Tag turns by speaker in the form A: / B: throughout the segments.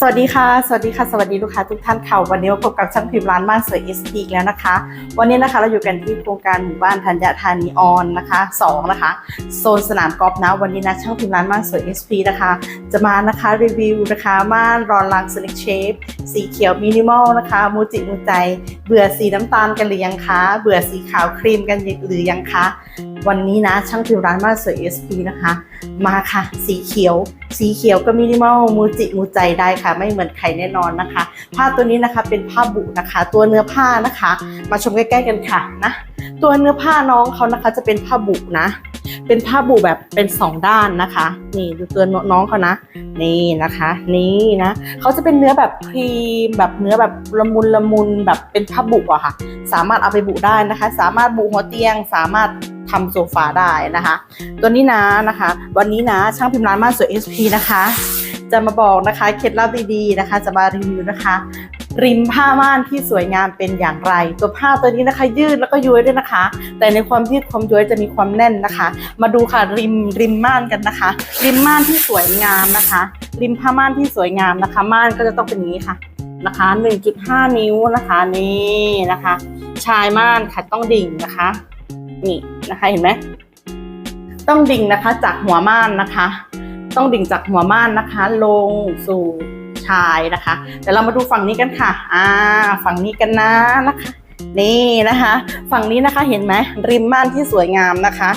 A: สวัสดีค่ะ สวัสดีค่ะ สวัสดีลูกค้าทุกท่านค่ะ วันนี้มาพบกับช่างพิมพ์ร้านบ้านสวย SP อีกแล้วนะคะ วันนี้นะคะเราอยู่กันที่โครงการหมู่บ้านธัญธานีออนนะคะ2นะคะ โซนสนามกอล์ฟนะ วันนี้นะช่างพิมพ์ร้านบ้านสวย SP นะคะ จะมานะคะรีวิวนะคะม่านรอนลังสลิกเชฟสีเขียวมินิมอลนะคะ มูจิมูใจ เบื่อสีน้ำตาลกันหรือยังคะ เบื่อสีขาวครีมกันหรือยังคะ วันนี้นะช่างพิมพ์ร้านบ้านสวย SP นะคะ มาค่ะ สีเขียว สีเขียวก็มินิมอลมูจิมูใจได้ค่ะ ไม่เหมือนใครแน่นอนนะคะ ผ้าตัวนี้นะคะเป็นผ้าบุนะคะ ตัวเนื้อผ้านะคะ มาชมใกล้ ๆ กันค่ะนะ ตัวเนื้อผ้าน้องเขานะคะจะเป็นผ้าบุนะ เป็นผ้าบุแบบเป็นสองด้านนะคะ นี่ดูตัวน้องเขานะ นี่นะคะ นี่นะเขาจะเป็นเนื้อแบบครีมแบบเนื้อแบบละมุนละมุนแบบเป็นผ้าบุอะค่ะ สามารถเอาไปบุได้นะคะ สามารถบุหัวเตียง สามารถทำโซฟาได้นะคะ ตัวนี้นะนะคะ วันนี้นะช่างพิมพ์ร้านมาสวย SP นะคะ จะมาบอกนะคะเคล็ดลับดีๆนะคะ จะมารีวิวนะคะ ริมผ้าม่านที่สวยงามเป็นอย่างไร ตัวผ้าตัวนี้นะคะ ยืดแล้วก็ย้วยด้วยนะคะ แต่ในความยืดความย้วยจะมีความแน่นนะคะ มาดูค่ะริมริมม่านกันนะคะ ริมม่านที่สวยงามนะคะ ริมผ้าม่านที่สวยงามนะคะ ม่านก็จะต้องเป็นนี้ค่ะนะคะ 1.5 นิ้วนะคะนี่นะคะ ชายม่านค่ะต้องดิ่งนะคะนี่นะคะเห็นไหมต้องดิ่งนะคะจากหัวม่านนะคะ ต้องดิ่งจากหัวม่านนะคะ ลงสู่ ชายนะคะเดี๋ยวเรามาดูฝั่งนี้กันค่ะ อ่า ฝั่งนี้กันนะนะคะ นี่นะคะ ฝั่งนี้นะคะเห็นไหมริมม่านที่สวยงามนะคะ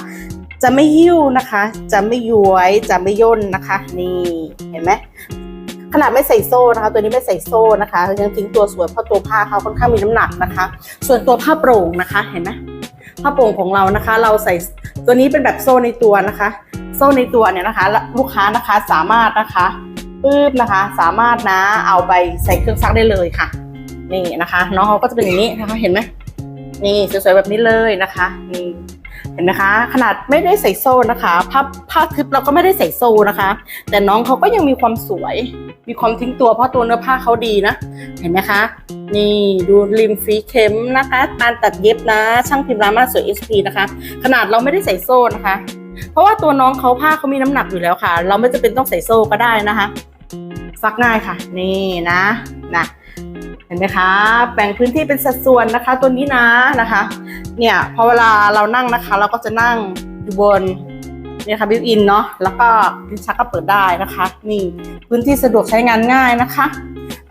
A: จะไม่หิ้วนะคะ จะไม่ย้วยจะไม่ย่นนะคะ นี่เห็นไหมขนาดไม่ใส่โซ่นะคะ ตัวนี้ไม่ใส่โซ่นะคะยังทิ้งตัวสวยเพราะตัวผ้าเขาค่อนข้างมีน้ำหนักนะคะ ส่วนตัวผ้าโปร่งนะคะเห็นไหมผ้าโปร่งของเรานะคะ เราใส่ตัวนี้เป็นแบบโซ่ในตัวนะคะ โซ่ในตัวเนี่ยนะคะแล้วลูกค้านะคะสามารถนะคะ ปื๊บนะคะ สามารถนะเอาไปใส่เครื่องซักได้เลยค่ะ นี่นะคะน้องเขาก็จะเป็นอย่างนี้นะคะเห็นไหมนี่สวยๆแบบนี้เลยนะคะนี่เห็นไหมคะ ขนาดไม่ได้ใส่โซ่นะคะผ้าผ้าทึบเราก็ไม่ได้ใส่โซ่นะคะ แต่น้องเขาก็ยังมีความสวย มีความทิ้งตัวเพราะตัวเนื้อผ้าเขาดีนะ เห็นไหมคะ นี่ดูริมฟีเข็มนะคะการตัดเย็บนะ ช่างพิมพ์รามาสวย SP นะคะ ขนาดเราไม่ได้ใส่โซ่นะคะ เพราะว่าตัวน้องเขาผ้าเขามีน้ำหนักอยู่แล้วค่ะ เราไม่จำเป็นต้องใส่โซ่ก็ได้นะคะ ซักง่ายค่ะ นี่นะนะเห็นไหมคะแบ่งพื้นที่เป็นสัดส่วนนะคะ ตัวนี้นะนะคะ เนี่ยพอเวลาเรานั่งนะคะ เราก็จะนั่งอยู่บนเนี่ยค่ะบิวอินเนาะแล้วก็ลิ้นชักก็เปิดได้นะคะ นี่พื้นที่สะดวกใช้งานง่ายนะคะ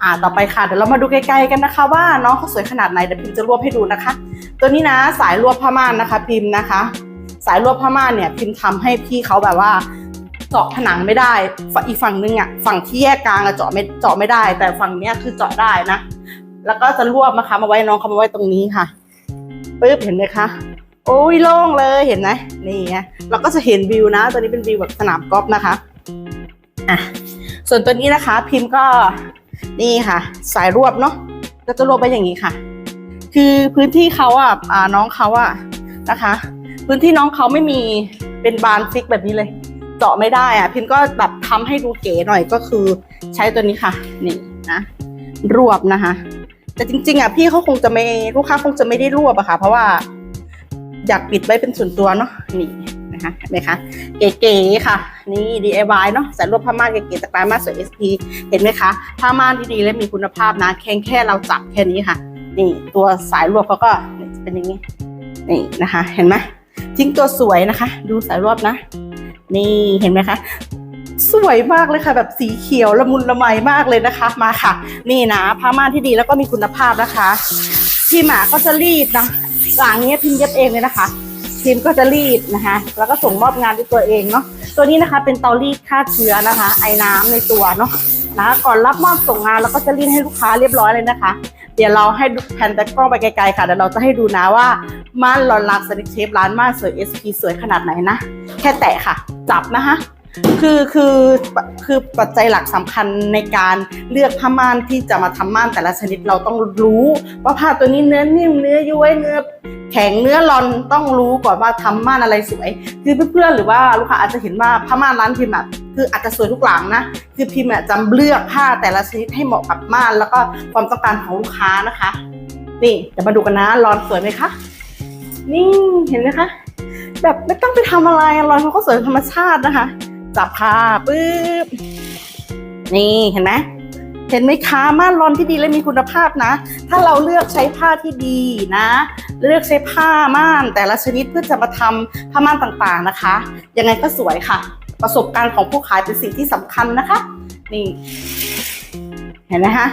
A: อ่าต่อไปค่ะเดี๋ยวเรามาดูไกลๆกันนะคะ ว่าน้องเขาสวยขนาดไหนเดี๋ยวพิมจะรวบให้ดูนะคะ ตัวนี้นะสายรวบผ้าม่านนะคะ พิมพ์นะคะ สายรวบผ้าม่านเนี่ยพิมพ์ทำให้พี่เขาแบบว่าเจาะผนังไม่ได้อีกฝั่งนึงอะฝั่งที่แยกกลางอะเจาะไม่เจาะไม่ได้ แต่ฝั่งเนี้ยคือเจาะได้นะแล้วก็จะรวบนะคะมาไว้น้องเขามาไว้ตรงนี้ค่ะปึ๊บเห็นไหมคะโอ้ยโล่งเลยเห็นไหมนี่ไงเราก็จะเห็นวิวนะ ตัวนี้เป็นวิวแบบสนามกอล์ฟนะคะอะส่วนตัวนี้นะคะ พิมพ์ก็นี่ค่ะ สายรวบเนาะก็จะรวบไปอย่างนี้ค่ะ คือพื้นที่เขาอะอ่าน้องเขาอะนะคะ พื้นที่น้องเขาไม่มีเป็นบานฟิกแบบนี้เลย เจาะไม่ได้อะพิมก็แบบทำให้ดูเก๋หน่อยก็คือใช้ตัวนี้ค่ะ นี่นะรวบนะคะ แต่จริง ๆอะพี่เขาคงจะไม่ลูกค้าคงจะไม่ได้รวบอะค่ะ เพราะว่าอยากปิดไว้เป็นส่วนตัวเนาะนี่นะคะเห็นไหมคะเก๋ๆค่ะ นี่ DIY เนาะใส่รวบผ้าม่านเก๋ๆจากร้านมาสวย SP เห็นไหมคะผ้าม่านที่ดีและมีคุณภาพนะแค่แค่เราจับแค่นี้ค่ะ นี่ตัวสายรวบเขาก็เป็นอย่างนี้นี่นะคะ เห็นไหม ทิ้งตัวสวยนะคะ ดูสายรวบนะ นี่เห็นไหมคะ สวยมากเลยค่ะ แบบสีเขียวละมุนละไมมากเลยนะคะ มาค่ะ นี่นะผ้าม่านที่ดีแล้วก็มีคุณภาพนะคะพี่หมาก็จะรีดนะหลังนี้พิมพ์เย็บเองเลยนะคะพิมพ์ก็จะรีดนะคะ แล้วก็ส่งมอบงานด้วยตัวเองเนาะ ตัวนี้นะคะเป็นเตารีดฆ่าเชื้อนะคะ ไอ้น้ำในตัวเนาะนะก่อนรับมอบส่งงานเราก็จะรีดให้ลูกค้าเรียบร้อยเลยนะคะ เดี๋ยวเราให้แผ่นตะกร้อไปไกลๆค่ะเดี๋ยวเราจะให้ดูนะว่า ม่านหลอนลักสนิทเชฟร้านม่านสวย SP สวยขนาดไหนนะ แค่แตะค่ะ จับนะคะคือคือคือปัจจัยหลักสำคัญในการเลือกผ้าม่านที่จะมาทำม่านแต่ละชนิดเราต้องรู้ ว่าผ้าตัวนี้เนื้อนิ่มเนื้อย้วยเนื้อแข็งเนื้อรอนต้องรู้ก่อนว่าทำม่านอะไรสวย คือเพื่อนๆหรือว่าลูกค้าอาจจะเห็นว่าผ้าม่านร้านพิมพ์แบบคืออาจจะสวยทุกหลังนะ คือพิมพ์อะจำเลือกผ้าแต่ละชนิดให้เหมาะกับม่าน แล้วก็ความต้องการของลูกค้านะคะ นี่เดี๋ยวมาดูกันนะรอนสวยไหมคะ นี่เห็นไหมคะ แบบไม่ต้องไปทำอะไรรอนเขาก็สวยธรรมชาตินะคะ จับค่ะปึ๊บนี่เห็นไหมเห็นไหมคะม่านรอนที่ดีและมีคุณภาพนะ ถ้าเราเลือกใช้ผ้าที่ดีนะ เลือกใช้ผ้าม่านแต่ละชนิดเพื่อจะมาทำผ้าม่านต่างๆนะคะ ยังไงก็สวยค่ะ ประสบการณ์ของผู้ขายเป็นสิ่งที่สำคัญนะคะ นี่ เห็นไหมคะ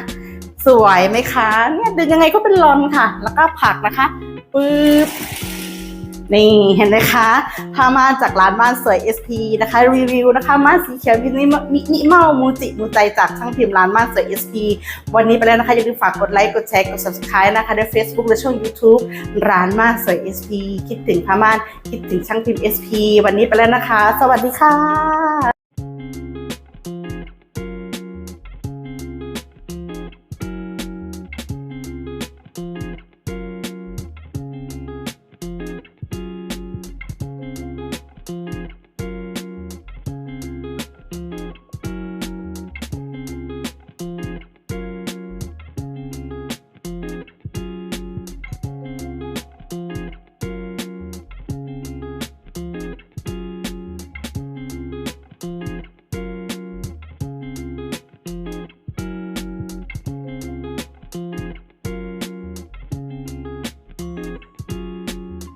A: สวยไหมคะ เนี่ยดึงยังไงก็เป็นรอนค่ะ แล้วก็ผักนะคะ ปึ๊บนี่เห็นไหมคะผ้าม่านจากร้านบ้านสวย SP นะคะ รีวิวนะคะม่านสีเขียวมินิมินิเมามูจิมูใจจากช่างพิมพ์ร้านบ้านสวย SP วันนี้ไปแล้วนะคะอย่าลืมฝากกดไลค์กดแชร์กด subscribe นะคะใน Facebook และช่อง YouTube ร้านม่านสวย SP คิดถึงผ้าม่านคิดถึงช่างพิมพ์ SP วันนี้ไปแล้วนะคะ สวัสดีค่ะ